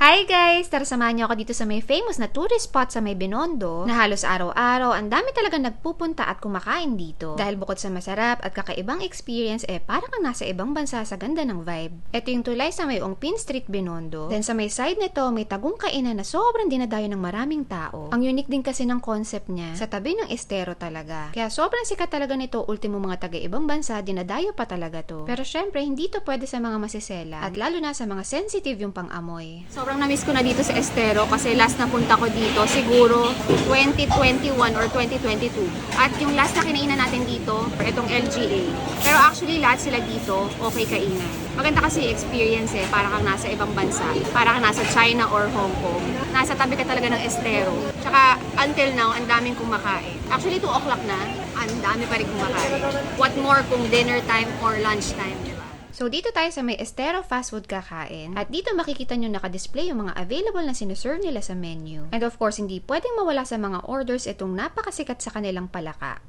Hi guys! Tara samahan niyo ako dito sa may famous na tourist spot sa may Binondo na halos araw-araw ang dami talaga nagpupunta at kumakain dito. Dahil bukod sa masarap at kakaibang experience eh para kang nasa ibang bansa sa ganda ng vibe. Ito yung tulay sa may Ongpin Street Binondo. Then sa may side nito may tagong kainan na sobrang dinadayo ng maraming tao. Ang unique din kasi ng concept niya sa tabi ng estero talaga. Kaya sobrang sikat talaga nito ultimo mga taga-ibang bansa dinadayo pa talaga to. Pero syempre hindi to pwede sa mga masisela at lalo na sa mga sensitive yung pang-amoy. Sobrang na-miss ko na dito sa Estero kasi last na punta ko dito siguro 2021 or 2022. At yung last na kinainan natin dito, itong LGA. Pero actually lahat sila dito okay kainan. Maganda kasi experience eh, para kang nasa ibang bansa. Para kang nasa China or Hong Kong. Nasa tabi ka talaga ng Estero. Tsaka until now, ang daming kumakain. Actually 2 o'clock na, ang dami pa rin kumakain. What more kung dinner time or lunch time, di? So, dito tayo sa may Estero Fast Food kakain. At dito makikita nyo nakadisplay yung mga available na sinuserve nila sa menu. And of course, hindi pwedeng mawala sa mga orders itong napakasikat sa kanilang palaka.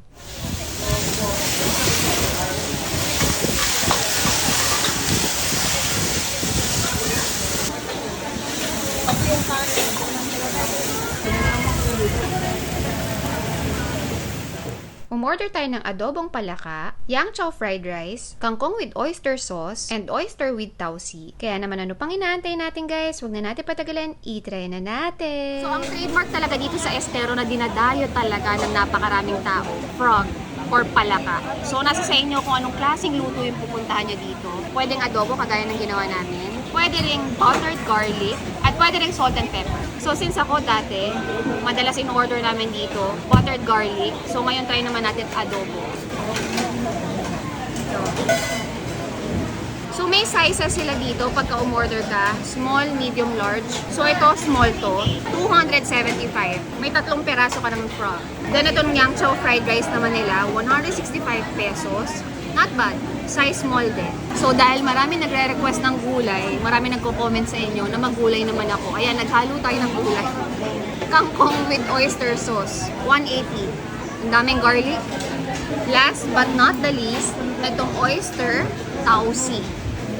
Umorder tayo ng adobong palaka, yang chow fried rice, kangkong with oyster sauce, and oyster with tausi. Kaya naman ano pang inaantay natin guys, huwag na natin patagalan, i-try na natin. So ang trademark talaga dito sa Estero na dinadayo talaga ng napakaraming tao, frog or palaka. So nasa sa inyo kung anong klaseng luto yung pupuntahan nyo dito. Pwedeng adobo kagaya ng ginawa namin. Pwede ring buttered garlic at pwede ring salt and pepper. So since ako dati, madalas in-order namin dito, buttered garlic. So ngayon try naman natin adobo. So may sizes sila dito pagka umorder ka, small, medium, large. So ito small to, 275. May tatlong peraso ka ng frog. Then itong yang chow fried rice naman nila, 165 pesos. Not bad. Size small din. So dahil marami nagre-request ng gulay, marami nagko-comment sa inyo na maggulay naman ako. Kaya naghalo tayo ng gulay. Kangkong with oyster sauce, 180. Ang daming garlic. Last but not the least, itong oyster tausi.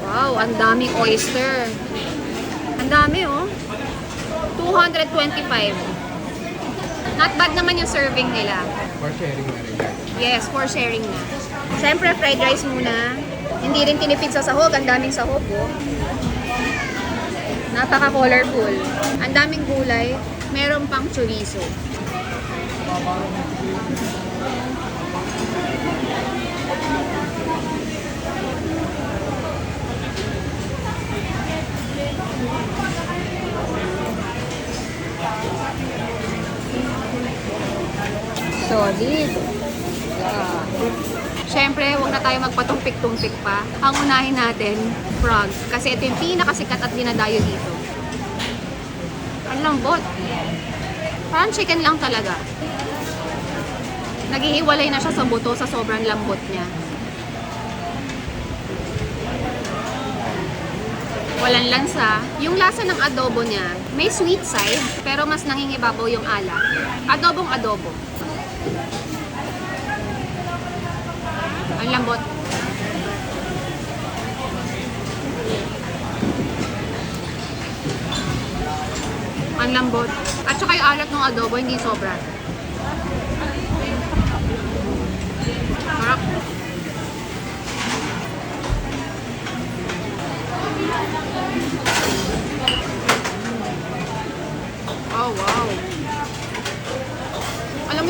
Wow, ang daming oyster. Ang dami oh. 225. Not bad naman yung serving nila. For sharing na rin. Yes, for sharing na. Siyempre, fried rice muna. Hindi rin tinipid sa sahog. Ang daming sahog, oh. Napaka-colorful. Ang daming gulay. Meron pang chorizo. Solid. Yeah. Siyempre, huwag na tayo magpatumpik-tumpik pa. Ang unahin natin, frog. Kasi ito yung pinakasikat at dinadayo dito. Ang lambot. Parang chicken lang talaga. Naghihiwalay na siya sa buto sa sobrang lambot niya. Walang lansa. Yung lasa ng adobo niya, may sweet side, pero mas nangingibabaw yung ala. Adobong adobo. Ang lambot. Ang lambot. At saka yung alat ng adobo, hindi sobra. Sarap. Oh, wow.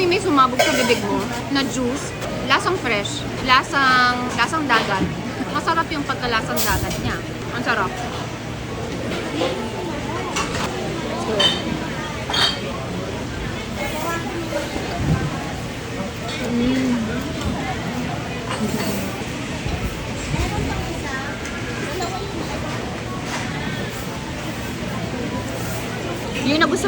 Yung may sumabog sa bibig mo na juice, lasang fresh, lasang, lasang dagat. Masarap yung pagkalasang dagat niya. Ang sarap. Yung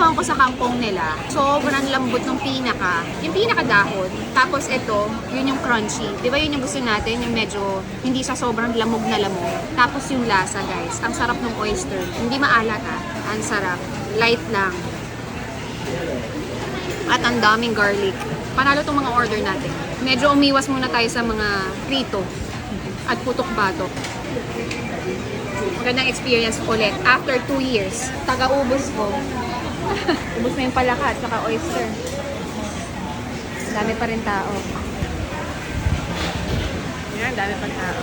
nagustuhan ko sa kangkong nila, sobrang lambot ng pinaka. Yung pinaka dahon. Tapos ito, yun yung crunchy. Di ba yun yung gusto natin? Yung medyo hindi siya sobrang lamog na lamog. Tapos yung lasa guys. Ang sarap ng oyster. Hindi maalat ah. Ang sarap. Light lang. At ang daming garlic. Panalo tong mga order natin. Medyo umiwas muna tayo sa mga prito at putok-batok. Magandang experience ulit after two years. Taga-ubos ko. Ubus na yung palaka at saka oyster. Dami pa rin tao. Yan, dami pa tao.